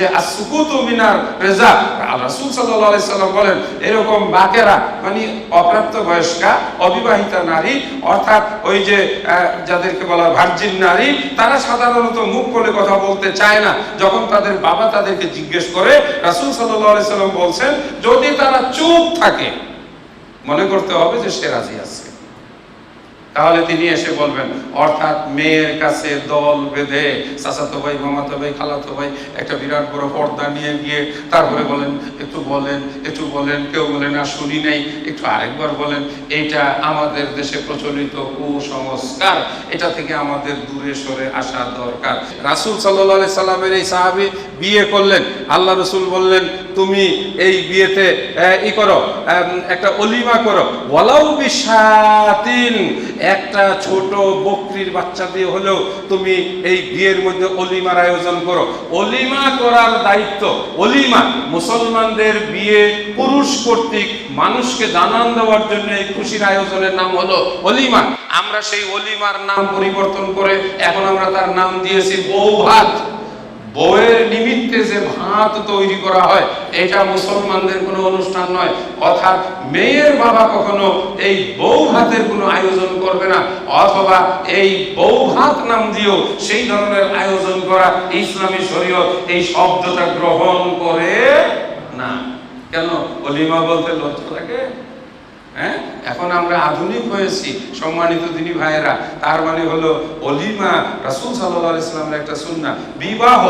যে আসুকুতু মিনার রেজা। রাসূল সাল্লাল্লাহু আলাইহি সাল্লাম বলেন, এরকম বাকেরা মানে অপ্রাপ্ত বয়স্কা, অবিবাহিতা নারী, অর্থাৎ ওই যে যাদেরকে বলা ভার্জিন নারী, তারা সাধারণত মুখ খুলে কথা বলতে চায় না। যখন তাদের বাবা তাদেরকে জিজ্ঞেস করে, রাসূল সাল্লাল্লাহু আলাইহি সাল্লাম বলছেন, যদি তারা চুপ থাকে, মনে করতে হবে যে সে রাজি আছে। তাহলে তিনি এসে বলবেন, অর্থাৎ মেয়ের কাছে দল বেঁধে চাচাতো ভাই, মামাতো ভাই, খালাতো ভাই একটা বিরাট বড় পর্দা নিয়ে গিয়ে তারপরে বলেন, একটু বলেন একটু বলেন, কেউ বলেন আর শুনি নেই। একটু আরেকবার বলেন এইটা আমাদের দেশে প্রচলিত কুসংস্কার। এটা থেকে আমাদের দূরে সরে আসা দরকার। রাসূল আলাইহি সাল্লামের এই সাহাবী বিয়ে করলেন। আল্লাহ রসুল বললেন, তুমি এই বিয়েতে ই করো একটা অলিমা করো। ওয়ালাউ বিশাতিন একটা ছোট বকরির বাচ্চা দিয়ে হলেও তুমি এই বিয়ের মধ্যে অলিমার আয়োজন করো। অলিমা করার দায়িত্ব। অলিমা মুসলমানদের বিয়ে পুরুষ কর্তৃক মানুষকে জানান দেওয়ার জন্য এই খুশির আয়োজনের নাম হলো অলিমা। আমরা সেই অলিমার নাম পরিবর্তন করে এখন আমরা তার নাম দিয়েছি বউ ভাত বউয়ের নিমিত্তে যে ভাত তৈরি করা হয়, এটা মুসলমানদের কোনো অনুষ্ঠান নয়। অর্থাৎ মেয়ের বাবা কখনো এই বউ ভাতের কোনো আয়োজন করবে না, অথবা এই বউ ভাত নাম দিয়েও সেই ধরনের আয়োজন করা ইসলামী শরীয়ত এই শব্দটা গ্রহণ করে না। কেন? অলিমা বলতে লজ্জা লাগে? হ্যাঁ? এখন আমরা আধুনিক হয়েছি, সম্মানিত দিনী ভাইয়েরা। তার মানে হলো অলিমা, রাসূল আলাইহি ইসলামের একটা সুন্নাহ। বিবাহ,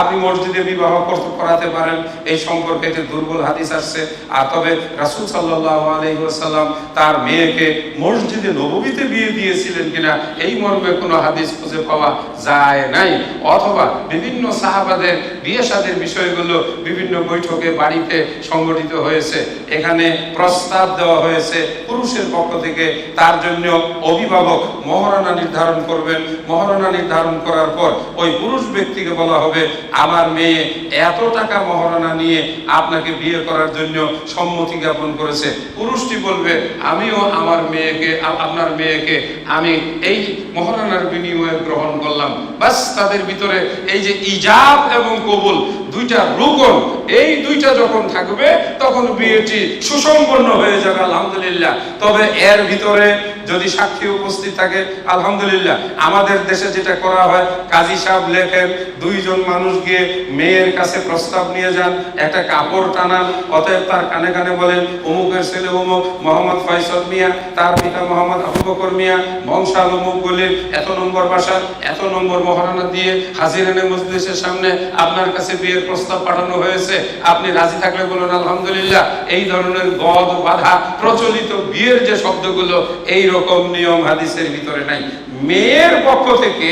আপনি মসজিদে বিবাহ করতে করাতে পারেন, এই সম্পর্কে একটি দুর্বল হাদিস আসছে। আর তবে রাসূল সাল্লাল্লাহু আলাইহি ওয়াসাল্লাম তার মেয়েকে মসজিদে নববীতে বিয়ে দিয়েছিলেন কিনা, এই মর্মে কোনো হাদিস খুঁজে পাওয়া যায় নাই। অথবা বিভিন্ন সাহাবাদের বিয়ে শাদের বিষয়গুলো বিভিন্ন বৈঠকে, বাড়িতে সংগঠিত হয়েছে। এখানে প্রস্তাব দেওয়া হয়েছে পুরুষের পক্ষ থেকে তার জন্য অভিভাবক মহারণা নির্ধারণ করবেন। মহারণা নির্ধারণ করার পর ওই পুরুষ ব্যক্তিকে বলা হবে, আমার মেয়ে এত টাকা মহারণা নিয়ে আপনাকে বিয়ে করার জন্য সম্মতি জ্ঞাপন করেছে। পুরুষটি বলবে, আমিও আমার মেয়েকে, আপনার মেয়েকে, আমি এই মহারণার বিনিময়ে গ্রহণ করলাম। বাস তাদের ভিতরে এই যে ইজাব এবং কবুল, দুইটা রুকন, এই দুইটা যখন থাকবে, তখন বিয়েটি সুসম্পন্ন হয়ে যাবে, আলহামদুলিল্লাহ। তবে এর ভিতরে যদি সাক্ষী উপস্থিত থাকে, আলহামদুলিল্লাহ। আমাদের দেশে যেটা করা হয়, কাজী সাহেব লেখেন, দুইজন মানুষ গিয়ে মেয়ের কাছে প্রস্তাব নিয়ে যান, একটা কাপড় টানান, অতএব তার কানে কানে বলেন, অমুকের ছেলে অমুক, মোহাম্মদ ফয়সল মিয়া, তার পিতা মোহাম্মদ আবু বকর মিয়া, বংশাল অমুক গলির এত নম্বর বাসা, এত নম্বর মহারানা দিয়ে হাজিরানে মজলিসের সামনে আপনার কাছে বিয়ের প্রস্তাব পাঠানো হয়েছে। আপনি রাজি থাকলে বলুন, আলহামদুলিল্লাহ। এই ধরনের গদ বাধা, প্রচলিত বিয়ের যে শব্দগুলো, এই রকম নিয়ম হাদিসের ভিতরে নাই। মেয়ের পক্ষ থেকে,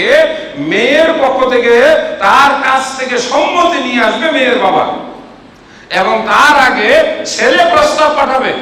মেয়ের পক্ষ থেকে তার কাছ থেকে সম্মতি নিয়ে আসবে মেয়ের বাবা। এবং তার আগে ছেলে প্রস্তাব পাঠাবে।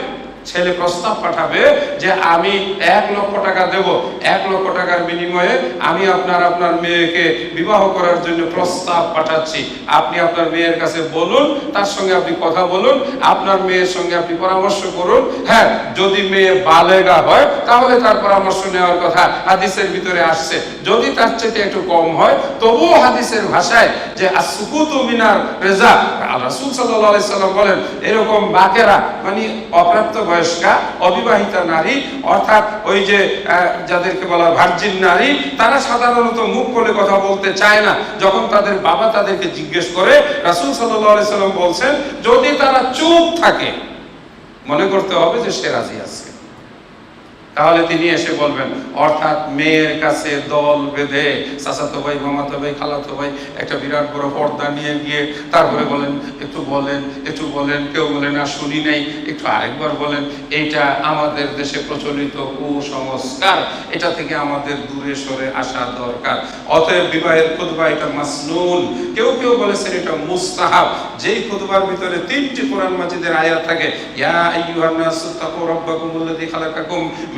ছেলে প্রস্তাব পাঠাবে যে আমি এক লক্ষ টাকা দেব। এক লক্ষ টাকার বিনিময়ে আমি আপনার আপনার মেয়েকে বিবাহ করার জন্য প্রস্তাব পাঠাচ্ছি। আপনি আপনার মেয়ের কাছে বলুন, তার সঙ্গে আপনি কথা বলুন, আপনার মেয়ের সঙ্গে আপনি পরামর্শ করুন। হ্যাঁ যদি মেয়ে বালেগা হয়, তাহলে তার পরামর্শ নেওয়ার কথা হাদিসের ভিতরে আসছে। যদি তার চেয়ে একটু কম হয়, তবুও হাদিসের ভাষায় যে আসুকুতু মিনার রেজা, রাসূল সাল্লাল্লাহু সাল্লাম বলেন, এরকম বাকেরা মানে অপ্রাপ্ত বয়স্কা, অবিবাহিতা নারী, অর্থাৎ ওই যে যাদেরকে বলা ভার্জিন নারী, তারা সাধারণত মুখ খুলে কথা বলতে চায় না। যখন তাদের বাবা তাদেরকে জিজ্ঞেস করে, রাসুল সাল্লাম বলছেন, যদি তারা চুপ থাকে, মনে করতে হবে যে সে রাজি আছে। তাহলে তিনি এসে বলবেন, অর্থাৎ মেয়ের কাছে দল বেঁধে চাচাতো ভাই, মামাতো ভাই, খালাতো ভাই একটা বিরাট বড় পর্দা নিয়ে গিয়ে তারপরে বলেন, একটু বলেন একটু বলেন, কেউ বলেন আর শুনি নেই। একটু আরেকবার বলেন এইটা আমাদের দেশে প্রচলিত কুসংস্কার। এটা থেকে আমাদের দূরে সরে আসা দরকার। অতএব বিবাহের খুতবা এটা মাসনুন। কেউ কেউ বলেছেন এটা মুস্তাহাব। যেই খুতবার ভিতরে তিনটি কোরআন মাজিদের আয়াত থাকে, ইয়া আইয়ুহান নাসু আল্লাযী খালাকাকুম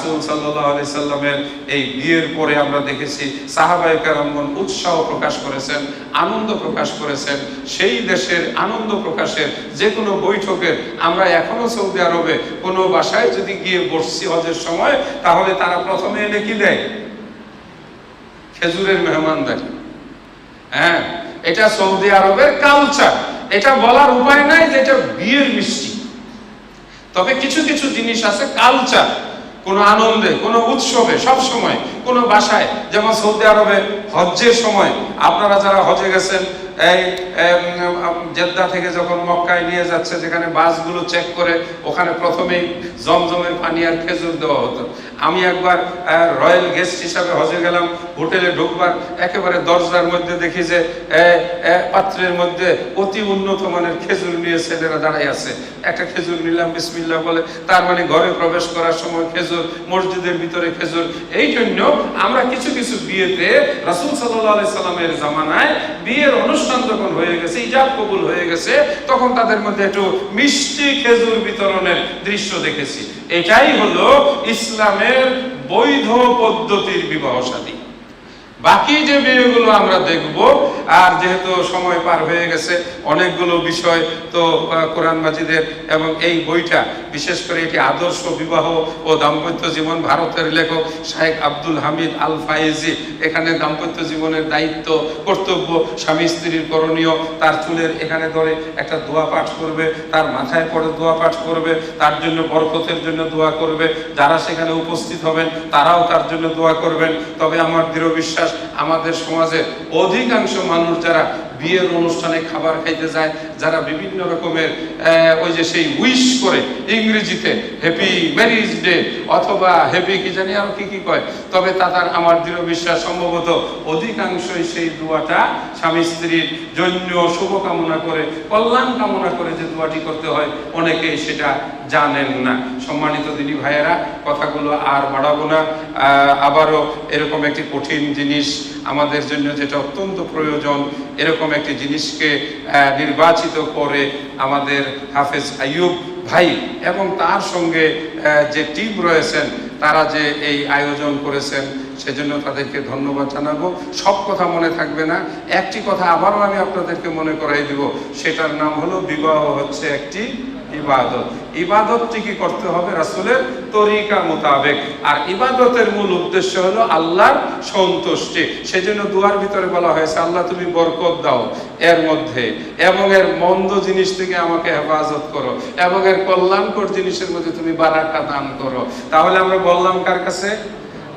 রাসূল সাল্লাল্লাহু আলাইহি সাল্লামের এই বিয়ের পরে আমরা দেখেছি উৎসাহ প্রকাশ করেছেন, আনন্দ প্রকাশ করেছেন। সেই দেশের আনন্দ প্রকাশের যে কোনো বৈঠকের আমরা সৌদি আরবে কোনো বাসায় যদি গিয়ে বসছি হজের সময়, তাহলে তারা প্রথমে এনে কি দেয়? খেজুরের মেহমানদারি। হ্যাঁ এটা সৌদি আরবের কালচার এটা বলার উপায় নাই যে এটা বিয়ের মিষ্টি। তবে কিছু কিছু জিনিস আছে কালচার কোনো আনন্দে, কোন উৎসবে সব সময় কোনো বাসায়, যেমন সৌদি আরবে হজ্জের সময়, আপনারা যারা হজে গেছেন এই জেদ্দা থেকে যখন মক্কায় নিয়ে যাচ্ছে, যেখানে বাসগুলো চেক করে, ওখানে প্রথমেই জমজমের পানি আর খেজুর দেওয়া হতো। আমি একবার রয়্যাল গেস্ট হিসাবে হজে গেলাম হোটেলে ঢুকবার, একেবারে দরজার মধ্যে দেখি যে পাত্রের মধ্যে অতি উন্নত মানের খেজুর নিয়ে ছেলেরা দাঁড়াই আছে। একটা খেজুর নিলাম বিসমিল্লা বলে, তার মানে ঘরে প্রবেশ করার সময় খেজুর, মসজিদের ভিতরে খেজুর। এই জন্য আমরা কিছু কিছু বিয়েতে রাসূল আলাইহি সাল্লামের জামানায় বিয়ের অনুষ্ঠান যখন হয়ে গেছে, ইজাব কবুল হয়ে গেছে, তখন তাদের মধ্যে একটু মিষ্টি খেজুর বিতরণের দৃশ্য দেখেছি। এটাই হলো ইসলামের বৈধ পদ্ধতির বিবাহ শাদী বাকি যে বিয়েগুলো আমরা দেখব, আর যেহেতু সময় পার হয়ে গেছে, অনেকগুলো বিষয় তো কোরআন মাজিদের এবং এই বইটা, বিশেষ করে এটি আদর্শ বিবাহ ও দাম্পত্য জীবন, ভারতের লেখক শাহেখ আব্দুল হামিদ আল ফায়েজি এখানে দাম্পত্য জীবনের দায়িত্ব, কর্তব্য, স্বামী স্ত্রীর করণীয়, তার চুলের এখানে ধরে একটা দোয়া পাঠ করবে, তার মাথায় পড়ে দোয়া পাঠ করবে, তার জন্য বরকতের জন্য দোয়া করবে, যারা সেখানে উপস্থিত হবেন, তারাও তার জন্য দোয়া করবেন। তবে আমার দৃঢ় বিশ্বাস আমাদের সমাজের অধিকাংশ মানুষ যারা বিয়ের অনুষ্ঠানে খাবার খাইতে যায়, যারা বিভিন্ন রকমের ওই যে সেই উইশ করে ইংরেজিতে হ্যাপি ম্যারিজ ডে অথবা হ্যাপি কি জানি আর কি কি কয়। তবে তাদের আমার দৃঢ় বিশ্বাস, সম্ভবত অধিকাংশই সেই দোয়াটা স্বামী স্ত্রীর জন্য শুভকামনা করে, কল্যাণ কামনা করে যে দোয়াটি করতে হয়। অনেকেই সেটা জানেন না। সম্মানিত দিনী ভাইয়েরা, কথাগুলো আর বাড়াবো না। আবারও এরকম একটি কঠিন জিনিস আমাদের জন্য যেটা অত্যন্ত প্রয়োজন, এরকম একটি জিনিসকে নির্বাচিত করে আমাদের হাফেজ আইয়ুব ভাই এবং তার সঙ্গে যে টিম রয়েছেন, তারা যে এই আয়োজন করেছেন সেজন্য তাদেরকে ধন্যবাদ জানাব। সব কথা মনে থাকবে না। একটি কথা আবারও আমি আপনাদেরকে মনে করাই দিব। সেটার নাম হলো বিবাহ হচ্ছে একটি ইবাদত। ইবাদতটি কি করতে হবে রাসূলের? তরিকা মোতাবেক। আর ইবাদতের মূল উদ্দেশ্য হলো আল্লাহর সন্তুষ্টি। সেজন্য দুয়ার ভিতরে বলা হয়েছে, আল্লাহ, তুমি বরকত দাও এর মধ্যে এবং এর মন্দ জিনিস থেকে আমাকে হেফাজত করো এবং এর কল্যাণকর জিনিসের মধ্যে তুমি বারাকা দান করো। তাহলে আমরা বললাম কার কাছে?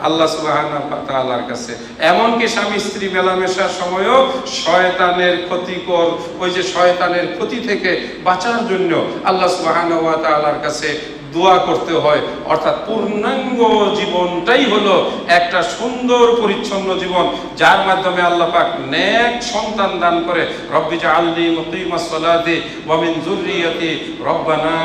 আল্লাহ সুবাহর কাছে। এমনকি স্বামী স্ত্রী মেলামেশার সময়ও শয়তানের ক্ষতিকর, ওই যে শয়তানের ক্ষতি থেকে বাঁচার জন্য আল্লাহ সুবাহর কাছে দোয়া করতে হয়। অর্থাৎ পূর্ণাঙ্গ জীবনটাই হলো একটা সুন্দর পরিচ্ছন্ন জীবন, যার মাধ্যমে আল্লাহ পাক নেক সন্তান দান করে। রব্বি জাআলনি মুকিমাস সালাতি ওয়া মিন যুররিয়াতি। রব্বানা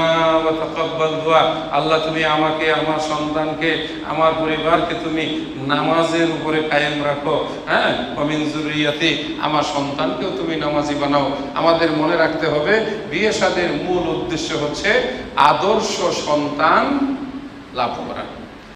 ওয়া তাকাব্বাল দুআ আল্লাহ, তুমি আমাকে, আমার সন্তানকে, আমার পরিবারকে তুমি নামাজের উপরে কায়েম রাখো। হ্যাঁ? ওয়া মিন যুররিয়াতি। আমার সন্তানকেও তুমি নামাজি বানাও। আমাদের মনে রাখতে হবে, বিয়ে শাদের মূল উদ্দেশ্য হচ্ছে আদর্শ সন্তান লাভ করা।